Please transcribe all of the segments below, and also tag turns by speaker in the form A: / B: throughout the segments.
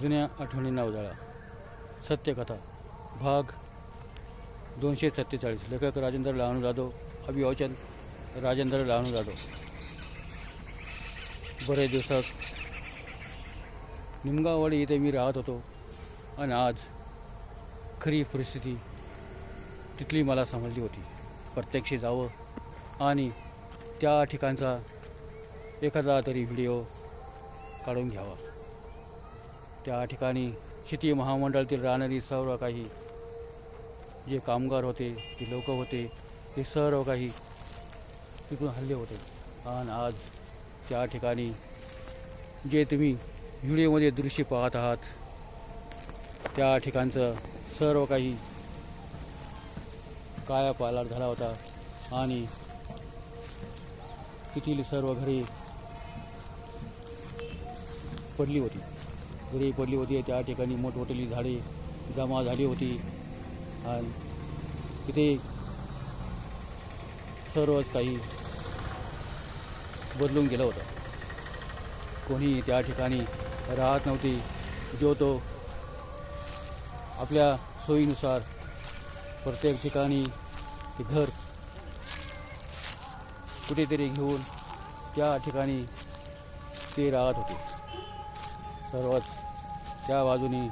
A: जुन्या आठवणींना उजाळा सत्यकथा. भाग दोनशे सत्तेचाळीस. लेखक राजेंद्र लहानू जाधव. अभिवाचन राजेंद्र लहानू जाधव. बरेच दिवसात. निमगाववाडी इथे मी राहत होतो. आणि आज खरी परिस्थिती तिथली मला समजली होती. प्रत्यक्ष जावं आणि त्या ठिकाणचा एखादा तरी व्हिडिओ काढून घ्यावा. त्या ठिकाणी शेती महामंडळातील राहणारी सर्व काही जे कामगार होते ते लोक होते ते सर्व काही तिथून हल्ले होते. आणि आज त्या ठिकाणी जे तुम्ही व्हिडिओमध्ये दृश्य पाहत आहात त्या ठिकाणचं सर्व काही काया पालाट झाला होता. आणि तेथील सर्व घरे पडली होती. घरी पडली होती त्या ठिकाणी मोठमोठी झाडे जमा झाली होती. आणि तिथे सर्वच काही बदलून गेलं होतं. कोणी त्या ठिकाणी राहत नव्हती. जो तो आपल्या सोयीनुसार प्रत्येक ठिकाणी ते घर कुठेतरी घेऊन त्या ठिकाणी ते राहत होते. सर्वच त्या बाजूने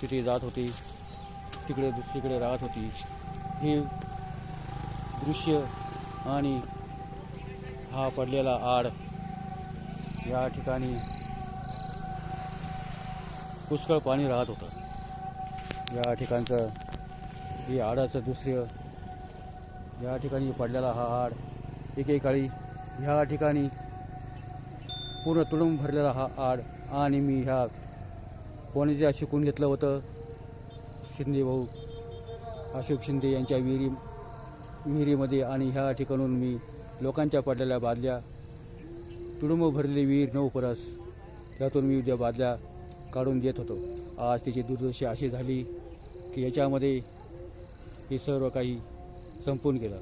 A: तिथे जात होती तिकडे दुसरीकडे राहत होती. हे दृश्य आणि हा पडलेला आड या ठिकाणी पुष्कळ पाणी राहत होतं. या ठिकाणचं हे आडाचं दृश्य या ठिकाणी पडलेला हा आड एकेकाळी ह्या ठिकाणी पूर्ण तुडूंब भरलेला हा आड आणि मी ह्या कोणाच्या शिकून घेतलं होतं शिंदे भाऊ अशोक शिंदे यांच्या विहिरी विहिरीमध्ये आणि ह्या ठिकाणून मी लोकांच्या पडलेल्या बादल्या तुडुंब भरलेली विहीर नऊ परस त्यातून मी उद्या बादल्या काढून देत होतो. आज तिची दुर्दशा अशी झाली की याच्यामध्ये हे सर्व काही संपून गेलं.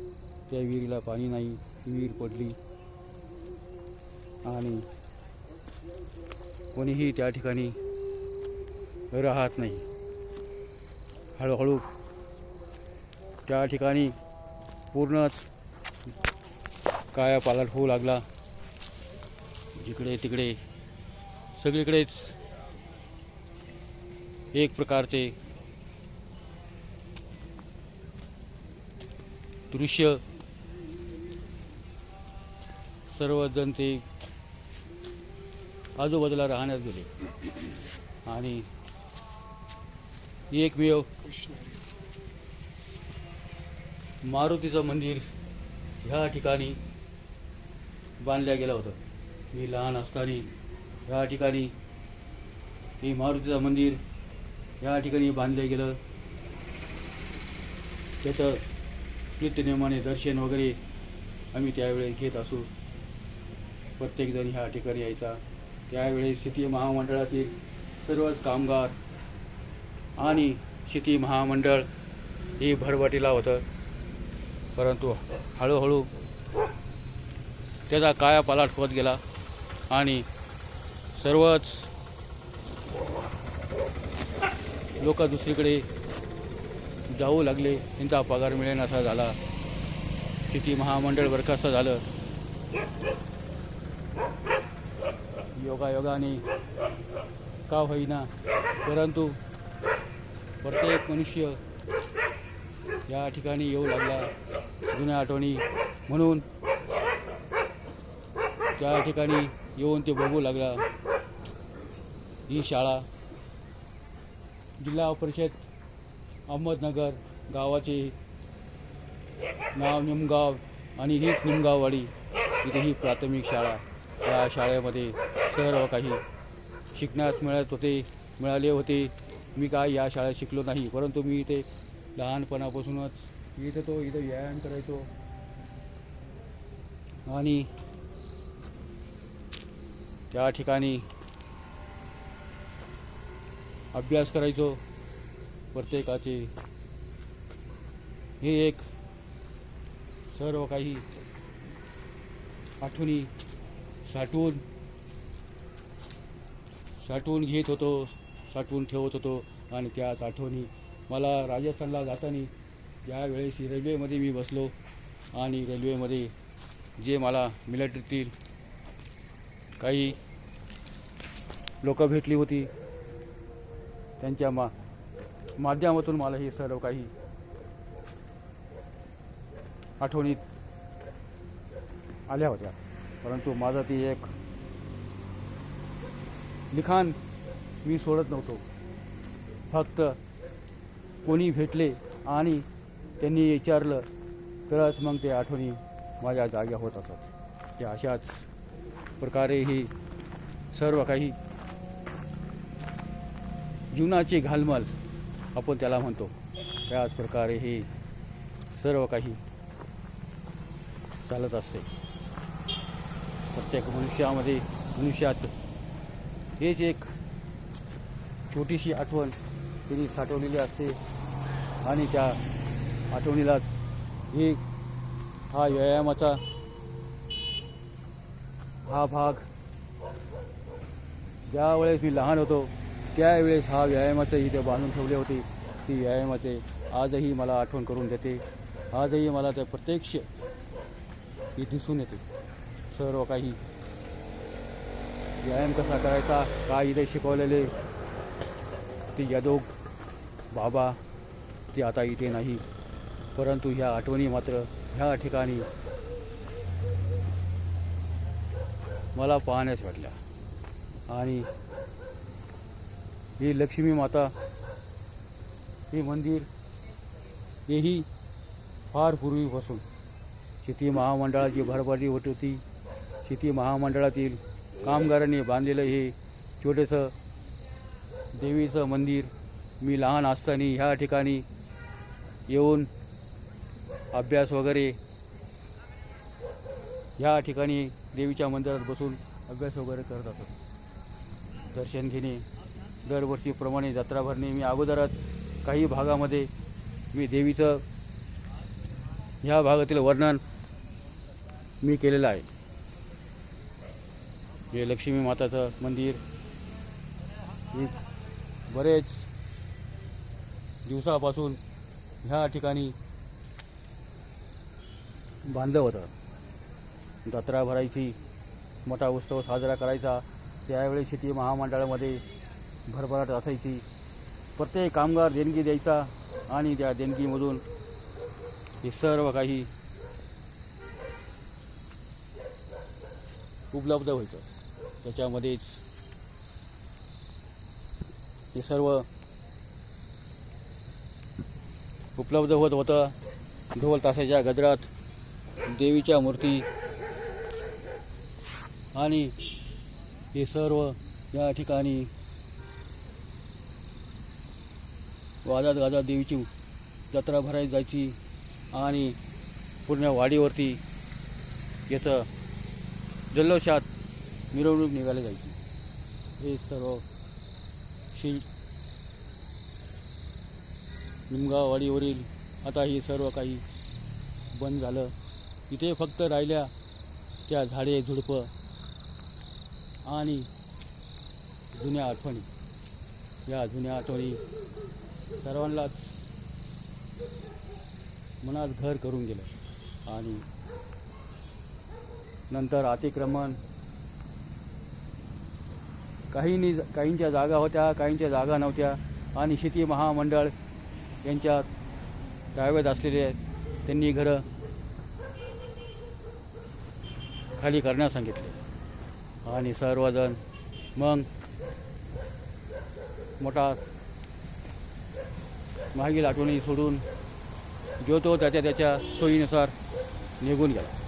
A: त्या विहिरीला पाणी नाही ती विहीर पडली. आणि कोणीही त्या ठिकाणी राहत नाही. हळूहळू त्या ठिकाणी पूर्णच कायापालट होऊ लागला. जिकडे तिकडे सगळीकडेच एक प्रकारचे दृश्य सर्वजण ते आजूबाजूला राहण्यात गेले. आणि एकमेव मारुतीचं मंदिर ह्या ठिकाणी बांधलं गेलं होतं. मी लहान असताना ह्या ठिकाणी हे मारुतीचं मंदिर ह्या ठिकाणी बांधलं गेलं. त्याचं नित्यनेमाने दर्शन वगैरे आम्ही त्यावेळेस घेत असू. प्रत्येकजण ह्या ठिकाणी यायचा. त्यावेळी शेती महामंडळातील सर्वच कामगार आणि शेती महामंडळ हे भरभटीला होतं. परंतु हळूहळू त्याचा कायापालाट होत गेला आणि सर्वच लोक दुसरीकडे जाऊ लागले. त्यांचा पगार मिळेन असा झाला. शेती महामंडळ बरखास्त झालं. योगायोगाने का होईना. परंतु प्रत्येक मनुष्य या ठिकाणी येऊ लागला. जुन्या आठवणी म्हणून त्या ठिकाणी येऊन ते बघू लागला. ही शाळा जिल्हा परिषद अहमदनगर गावाचे नाव निमगाव आणि हीच निमगाववाडी. इथे ही प्राथमिक शाळा या शाळेमध्ये सर्व काही शिकण्यास मिळत होते मिळाले होते. मी काय या शाळेत शिकलो नाही परंतु मी इथे लहानपणापासूनच इथं तो इथं व्यायाम करायचो. आणि त्या ठिकाणी अभ्यास करायचो प्रत्येकाचे. हे एक सर्व काही आठवणी साठवून साठवून घेत होतो साठवून ठेवत होतो. आणि त्याच आठवणी मला राजस्थानला जाताना ज्यावेळेस रेल्वेमध्ये मी बसलो आणि रेल्वेमध्ये जे मला मिलिटरीतील काही लोक भेटली होती त्यांच्या मा माध्यमातून मला हे सर्व काही आठवणीत आल्या होत्या. परंतु माझं ती एक लिखाण मी सोडत नव्हतो. फक्त कोणी भेटले आणि त्यांनी विचारलं तरच मग ते आठवणी माझ्या जाग्या होत असत. त्या अशाच प्रकारे ही सर्व काही जीवनाची घालमल आपण त्याला म्हणतो. त्याच प्रकारे हे सर्व काही चालत असते. प्रत्येक मनुष्यामध्ये मनुष्यात हेच एक छोटीशी आठवण तिने साठवलेली असते. आणि त्या आठवणीलाच एक हा व्यायामाचा हा भाग ज्यावेळेस मी लहान होतो त्यावेळेस हा व्यायामाचं इथे बांधून ठेवले होते. ती व्यायामाचे आजही मला आठवण करून देते. आजही मला ते प्रत्यक्ष ही दिसून येते. सर्व काही व्यायाम कसा करायचा? काय इथे शिकवलेले. ते यादव बाबा ते आता इथे नाही. परंतु ह्या आठवणी मात्र ह्या ठिकाणी मला पाहण्यास वाटल्या. आणि ही लक्ष्मी माता हे मंदिर हेही फार पूर्वीपासून. शेती महामंडळाची भरभरली होत होती. शेती महामंडळातील कामगारांनी बांधलेलं हे छोटंसं देवीचं मंदिर. मी लहान असताना ह्या ठिकाणी येऊन अभ्यास वगैरे ह्या ठिकाणी देवीच्या मंदिरात बसून अभ्यास वगैरे करत असत. दर्शन घेणे दरवर्षीप्रमाणे जत्रा भरणे. मी अगोदरच काही भागामध्ये मी देवीचं ह्या भागातील वर्णन मी केलेलं आहे. हे लक्ष्मी माताचं मंदिर. बरेच दिवसापासून ह्या ठिकाणी बांधलं होतं. जत्रा भरायची मोठा उत्सव साजरा करायचा. त्यावेळी शेती महामंडळामध्ये भरभराट असायची. प्रत्येक कामगार देणगी द्यायचा आणि त्या देणगीमधून हे सर्व काही उपलब्ध व्हायचं. त्याच्यामध्येच हे सर्व उपलब्ध होत होतं. ढोल तासाच्या गजरात देवीच्या मूर्ती आणि हे सर्व या ठिकाणी वाजत गाजत देवीची जत्रा भरायला जायची आणि पूर्ण वाडीवरती येतं. जल्लोषात मिरवणूक निघाली जायची. हे सर्व शिल निमगावाडीवरील आता हे सर्व काही बंद झालं. इथे फक्त राहिल्या त्या झाडे झुडपं आणि जुन्या आठवणी. या जुन्या आठवणी सर्वांनाच मनात घर करून गेलं. आणि नंतर अतिक्रमण काहींनी काहींच्या जागा होत्या काहींच्या जागा नव्हत्या. आणि शेती महामंडळ यांच्या ताब्यात असलेले त्यांनी घरं खाली करण्यास सांगितले. आणि सर्वजण मग मोठा मागील आठवणी सोडून जो तो त्याच्या त्याच्या सोयीनुसार निघून गेला.